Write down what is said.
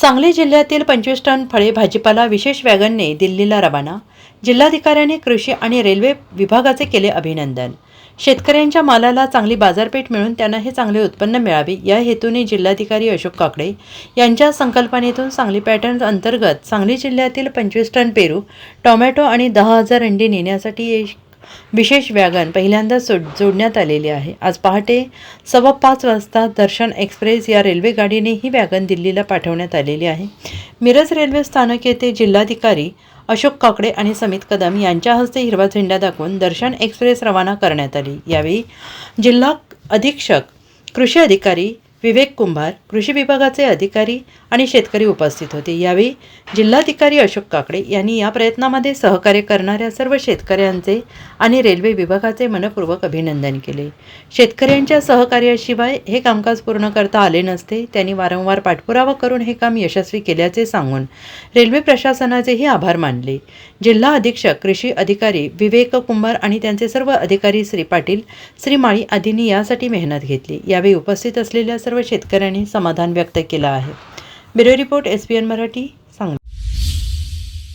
सांगली जिल्ह्यातील पंचवीस टन फळे भाजीपाला विशेष वॅगनने दिल्लीला रवाना. जिल्हाधिकाऱ्यांनी कृषी आणि रेल्वे विभागाचे केले अभिनंदन. शेतकऱ्यांच्या मालाला चांगली बाजारपेठ मिळून त्यांना हे चांगले उत्पन्न मिळावे या हेतूने जिल्हाधिकारी अशोक काकडे यांच्या संकल्पनेतून सांगली पॅटर्न अंतर्गत सांगली जिल्ह्यातील पंचवीस टन पेरू टोमॅटो आणि दहा हजार अंडी नेण्यासाठी विशेष वॅगन पहिल्यांदा सोड जोडण्यात आलेले आहे. आज पहाटे सव्वा पाच वाजता दर्शन एक्सप्रेस या रेल्वे गाडीने ही वॅगन दिल्लीला पाठवण्यात आलेली आहे. मिरज रेल्वे स्थानक येथे जिल्हाधिकारी अशोक काकडे आणि समित कदम यांच्या हस्ते हिरवा झेंडा दाखवून दर्शन एक्सप्रेस रवाना करण्यात आली. यावेळी जिल्हा अधीक्षक कृषी अधिकारी विवेक कुंभार कृषी विभागाचे अधिकारी आणि शेतकरी उपस्थित होते. यावेळी जिल्हाधिकारी अशोक काकडे यांनी या प्रयत्नामध्ये सहकार्य करणाऱ्या सर्व शेतकऱ्यांचे आणि रेल्वे विभागाचे मनपूर्वक अभिनंदन केले. शेतकऱ्यांच्या सहकार्याशिवाय हे कामकाज पूर्ण करता आले नसते त्यांनी वारंवार पाठपुरावा करून हे काम यशस्वी केल्याचे सांगून रेल्वे प्रशासनाचेही आभार मानले. जिल्हा अधीक्षक कृषी अधिकारी विवेक कुंभार आणि त्यांचे सर्व अधिकारी श्री पाटील श्री माळी आदींनी यासाठी मेहनत घेतली. यावेळी उपस्थित असलेल्या सर्व शेतकऱ्यांनी समाधान व्यक्त केलं आहे. Bureau report S P N Marathi